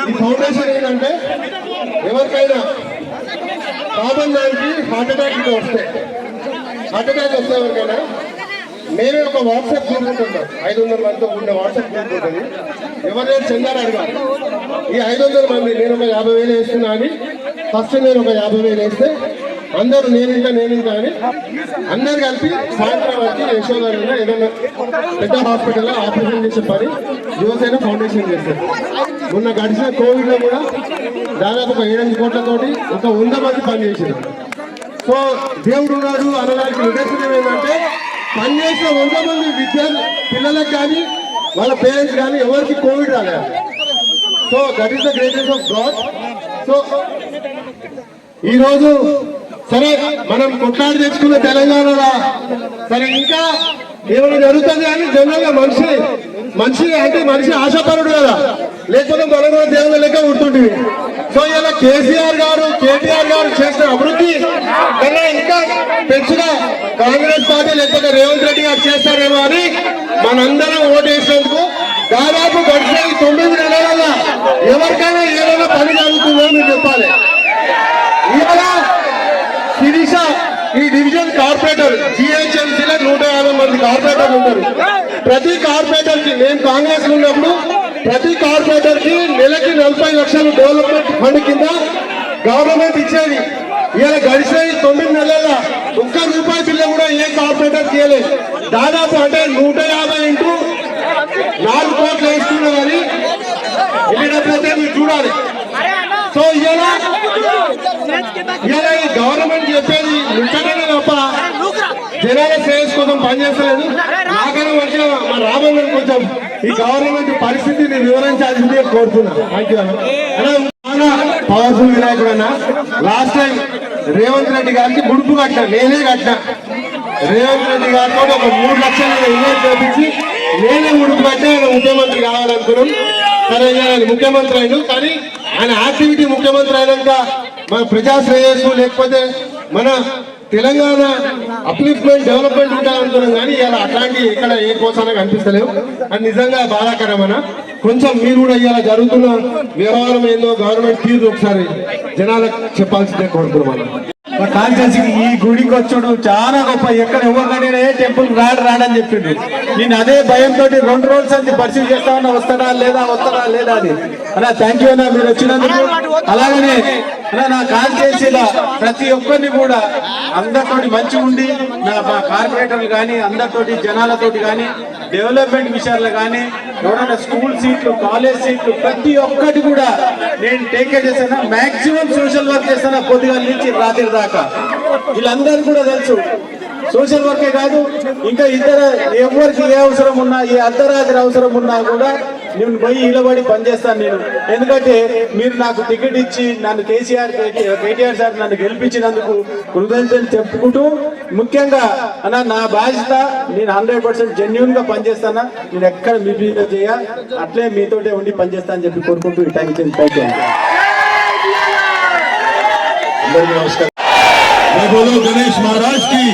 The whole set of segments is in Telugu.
ఈ ఫౌండేషన్ ఏంటంటే ఎవరికైనా కామన్ మ్యాన్కి హార్ట్ అటాక్ ఇట్లా వస్తే హార్ట్ అటాక్ వస్తే ఎవరికైనా మేమే ఒక వాట్సాప్ గ్రూప్ ఉంటుంటాం ఐదు వందల మందితో ఉండే వాట్సాప్ గ్రూప్ ఉంటుంది. ఎవరైనా చెందారు అడగాలి ఈ ఐదు వందల మంది నేను ఒక యాభై వేలు వేస్తున్నా అని ఫస్ట్ నేను ఒక యాభై వేలు వేస్తే అందరూ నేను ఇంకా నేను అని అందరు కలిపి సాయంత్రం వచ్చి యశోదారిలో ఏదైనా పెద్ద హాస్పిటల్లో ఆపరేషన్ చేసే పని యువసేన ఫౌండేషన్ చేస్తారు మొన్న గడిచిన కోవిడ్లో కూడా దాదాపు ఒక ఏడెనిమిది కోట్లతోటి ఒక వంద మంది పనిచేసారు సో దేవుడు ఉన్నాడు అనడానికి నిదర్శనం ఏంటంటే పనిచేసిన వంద మంది విద్యార్థి పిల్లలకు కానీ వాళ్ళ పేరెంట్స్ కానీ ఎవరికి కోవిడ్ రాలేదు. So that is the greatest of God so ఈరోజు సరే మనం కొట్లాడి తెచ్చుకున్న తెలంగాణలో. సరే ఇంకా ఏమైనా జరుగుతుంది అని జనరల్గా మనిషి మనిషి అంటే మనిషి ఆశాపరుడు కదా. లేకపోతే మనం కూడా దేవుల లెక్క ఉంటుంటివి సో ఇలా కేసీఆర్ గారు కేటీఆర్ గారు చేసిన అభివృద్ధి కన్నా ఇంకా పెంచుగా కాంగ్రెస్ పార్టీ లేకపోతే రేవంత్ రెడ్డి గారు చేస్తారేమో అని మనందరం ఓటు వేసినందుకు దాదాపు గడిచిన తొమ్మిది నెలల ఎవరికైనా ఏదైనా పని జరుగుతుందో మీరు చెప్పాలి ఇవాళ శిరీష ఈ డివిజన్ కార్పొరేటర్ జిహెచ్ఎంసీలో నూట యాభై మంది కార్పొరేటర్లు ఉంటారు. ప్రతి కార్పొరేటర్కి నేను కాంగ్రెస్ ఉన్నప్పుడు ప్రతి కార్పొరేటర్కి నెలకి నలభై లక్షలు డెవలప్మెంట్ ఫండ్ కింద గవర్నమెంట్ ఇచ్చేది. ఇలా గడిచిన తొమ్మిది నెలల ఒక్క రూపాయి బిల్లు కూడా ఏ కార్పొరేటర్ చేయలేదు దాదాపు అంటే నూట యాభై ఇంటూ నాలుగు కోట్లు వేస్తున్నా కానీ మీరు చూడాలి. సో ఇలా ఇలా ఈ గవర్నమెంట్ చెప్పేది నిజంగానే తప్ప? జనాల శ్రేయస్ కోసం పనిచేస్తలేదు. నాకన్నా మంచిగా మా రామన్ కొంచెం ఈ గవర్నమెంట్ పరిస్థితిని వివరించాల్సిందే కోరుతున్నా. పవర్ఫుల్ వినాయకుడు అన్న. లాస్ట్ టైం రేవంత్ రెడ్డి గారికి ముడుపు కట్టిన నేనే కట్టిన. రేవంత్ రెడ్డి గారితో ఒక మూడు లక్షల ఇన్వెస్ట్ చేపించి నేనే ముడుపు కట్టి ఆయన ముఖ్యమంత్రి కావాలనుకున్నాం సరే ఆయన ముఖ్యమంత్రి అయిన కానీ ఆయన యాక్టివిటీ ముఖ్యమంత్రి అయినాక మన ప్రజాశ్రేయస్సు లేకపోతే మన తెలంగాణ అప్లిఫ్మెంట్ డెవలప్మెంట్ ఉండాలనుకున్నాం కానీ ఇలా అట్లాంటి ఇక్కడ ఏ కోసాన కనిపిస్తలేవు. అది నిజంగా బాధాకరమన? కొంచెం మీరు కూడా ఇలా జరుగుతున్న వ్యవహారం ఏందో గవర్నమెంట్ తీరు ఒకసారి జనాలకు చెప్పాల్సిందే కోరుకున్నాం మా కాన్సెన్సీకి ఈ గుడికి వచ్చాడు చాలా గొప్ప. ఎక్కడ ఎవరు ఏ టెంపుల్ రాడు రాడని చెప్పిండు. నేను అదే భయంతో రెండు రోజులు సంది పరిశీలి చేస్తా ఉన్నా వస్తాడా లేదా వస్తాడా లేదా అని. అలా థ్యాంక్ యూ అన్న మీరు వచ్చినందుకు. అలాగనే అన్నా నా కాన్సెన్సీలో ప్రతి ఒక్కరిని కూడా అందరితోటి మంచిగా ఉండి నా మా కార్పొరేటర్లు కానీ అందరితోటి జనాలతోటి కానీ డెవలప్మెంట్ విషయాల్లో కానీ ఎవరైనా స్కూల్ సీట్లు కాలేజ్ సీట్లు ప్రతి ఒక్కటి కూడా నేను టేక్ కేర్ చేస్తాను. మాక్సిమం సోషల్ వర్క్ చేస్తాను పొద్దుగా నుంచి రాత్రి దాకా. వీళ్ళందరికీ కూడా తెలుసు. సోషల్ వర్కే కాదు ఇంకా ఇతర ఎవరికి ఏ అవసరం ఉన్నా ఏ అర్ధరాత్రి అవసరం ఉన్నా కూడా నేను పోయి ఇలబడి పనిచేస్తాను నేను. ఎందుకంటే మీరు నాకు టికెట్ ఇచ్చి నన్ను కేసీఆర్ కేటీఆర్ సార్ నన్ను గెలిపించినందుకు కృతజ్ఞతలు చెప్పుకుంటూ ముఖ్యంగా అన్న నా బాధ్యత నేను హండ్రెడ్ పర్సెంట్ జెన్యున్గా పనిచేస్తానా నేను ఎక్కడ మీ చేయ అట్లే మీతోటే ఉండి పనిచేస్తా అని చెప్పి కోరుకుంటూ థ్యాంక్ టైం థ్యాంక్ యూ అందరికీ నమస్కారం. గణేష్ మహారాజ్కి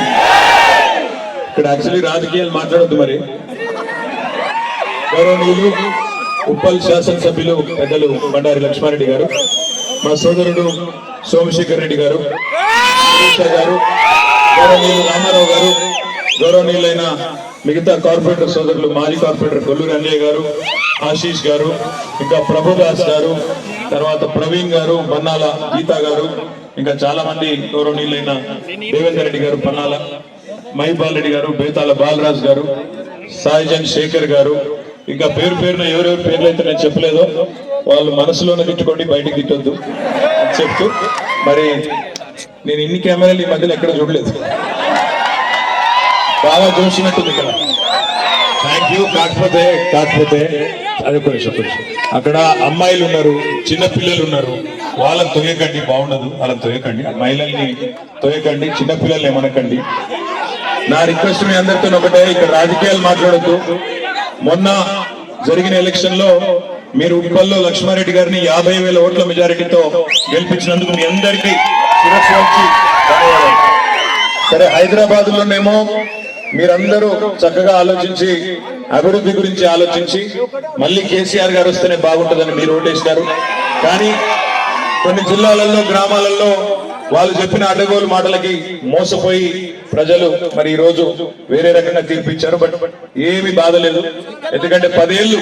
ఇక్కడ యాక్చువల్లీ రాజకీయాలు మాట్లాడద్దు మరి. గౌరవనీయులు ఉప్పల్ శాసనసభ్యులు పెద్దలు బండారి లక్ష్మారెడ్డి గారు మా సోదరుడు సోమశేఖర్ రెడ్డి గారు గారు గౌరవనీయులు రామారావు గారు గౌరవనీయులైన మిగతా కార్పొరేటర్ సోదరులు మాజీ కార్పొరేటర్ కొల్లూరు అన్నయ్య గారు ఆశీష్ గారు ఇంకా ప్రభుదాస్ గారు తర్వాత ప్రవీణ్ గారు బన్నాల గీతా గారు ఇంకా చాలా మంది గౌరవనీయులైన దేవేందర్ రెడ్డి గారు పన్నాల మహిపాల్ రెడ్డి గారు బేతాల బాలరాజ్ గారు సాయిజన్ శేఖర్ గారు. ఇంకా పేరు పేరున ఎవరెవరి పేర్లు అయితే నేను చెప్పలేదో వాళ్ళు మనసులోనే తిట్టుకోండి బయటికి తిట్టొద్దు అని చెప్తూ మరి నేను ఇన్ని కెమెరాలు ఈ మధ్యలో ఎక్కడ చూడలేదు. బాగా చూసినట్టుంది ఇక్కడ. థ్యాంక్ యూ కాకపోతే కాకపోతే అది ఒక నిమిషం, అక్కడ అమ్మాయిలు ఉన్నారు చిన్న పిల్లలు ఉన్నారు. వాళ్ళని తొయ్యకండి బాగుండదు. వాళ్ళని తొయ్యకండి. మహిళల్ని తొయ్యకండి చిన్న పిల్లల్ని ఏమనకండి. నా రిక్వెస్ట్ మీ అందరితో ఒకటే ఇక్కడ రాజకీయాలు మాట్లాడద్దు. మొన్న జరిగిన ఎలక్షన్లో మీరు ఉప్పల్లో లక్ష్మారెడ్డి గారిని యాభై వేల ఓట్ల మెజారిటీతో గెలిపించినందుకు మీ అందరికీ సరే హైదరాబాద్ లోనేమో మీరందరూ చక్కగా ఆలోచించి అభివృద్ధి గురించి ఆలోచించి మళ్ళీ కేసీఆర్ గారు వస్తేనే బాగుంటుందని మీరు ఓటేసినారు. కానీ కొన్ని జిల్లాలలో గ్రామాలలో వాళ్ళు చెప్పిన అడ్డగోలు మాటలకి మోసపోయి ప్రజలు మరి ఈ రోజు వేరే రకంగా తీర్పిచ్చారు. బట్ ఏమి బాధ లేదు. ఎందుకంటే పదేళ్ళు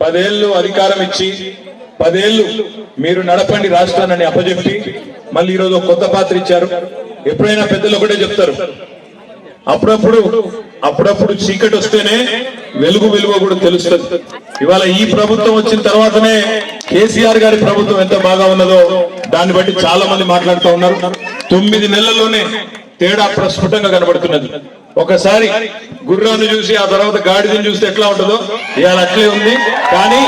పదేళ్ళు అధికారం ఇచ్చి పదేళ్ళు మీరు నడపండి రాష్ట్రాన్ని అప్పజెప్పి మళ్ళీ ఈరోజు ఒక కొత్త పాత్ర ఇచ్చారు. ఎప్పుడైనా పెద్దలు ఒకటే చెప్తారు. అప్పుడప్పుడు అప్పుడప్పుడు చీకటి వస్తేనే వెలుగు విలువ కూడా తెలుస్తుంది. ఇవాళ ఈ ప్రభుత్వం వచ్చిన తర్వాతనే కేసీఆర్ గారి ప్రభుత్వం ఎంత బాగా ఉన్నదో దాన్ని బట్టి చాలా మంది మాట్లాడుతూ ఉన్నారు. తొమ్మిది నెలల్లోనే తేడా ప్రస్ఫుటంగా కనబడుతున్నది. ఒకసారి గుర్రాన్ని చూసి ఆ తర్వాత గాడిదని చూస్తే ఎట్లా ఉంటుందో ఇవాళ అట్లే ఉంది. కానీ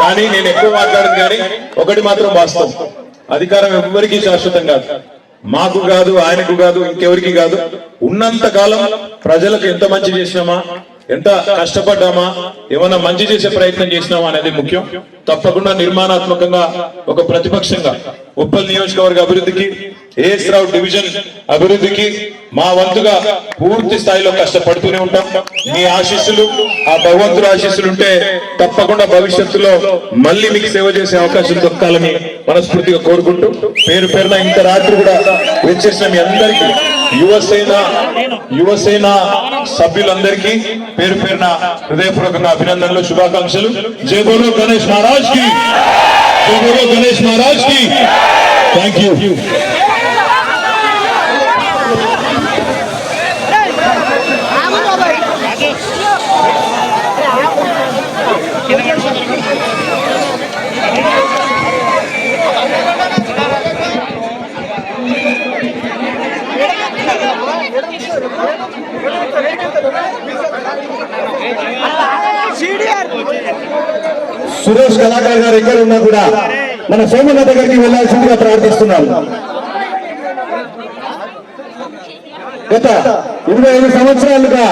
కానీ నేను ఎక్కువ మాట్లాడను కానీ ఒకటి మాత్రం వాస్తవం. అధికారం ఎవ్వరికీ శాశ్వతం కాదు. మాకు కాదు ఆయనకు కాదు ఇంకెవరికి కాదు. ఉన్నంత కాలం ప్రజలకు ఎంత మంచి చేసినామా? ఎంత కష్టపడ్డామా? ఏమన్నా మంచి చేసే ప్రయత్నం చేసినామా అనేది ముఖ్యం. తప్పకుండా నిర్మాణాత్మకంగా ఒక ప్రతిపక్షంగా ఉప్పల్ నియోజకవర్గ అభివృద్ధికి ఏఎస్ రావు డివిజన్ అభివృద్ధికి మా వంతుగా పూర్తి స్థాయిలో కష్టపడుతూనే ఉంటాం. మీ ఆశీస్సులు ఆ భగవంతుడు ఆశీస్సులు ఉంటే తప్పకుండా భవిష్యత్తులో మళ్ళీ మీకు సేవ చేసే అవకాశం దొరకాలని మనస్ఫూర్తిగా కోరుకుంటూ పేరు పేరున ఇంత రాత్రి కూడా వచ్చేసిన మీ అందరికీ యువసేన యువసేన సభ్యులందరికీ పేరు పేరున హృదయపూర్వకంగా అభినందనలు శుభాకాంక్షలు. జై బోలో గణేష్ మహారాజ్కి జై బోలో గణేష్ మహారాజ్కి థ్యాంక్ యూ సురేష్ కళాకారు గారు ఎక్కడ ఉన్నా కూడా మన సోమన్న దగ్గరికి వెళ్ళాల్సిందిగా ప్రార్థిస్తున్నాను గత ఇరవై ఐదు సంవత్సరాలుగా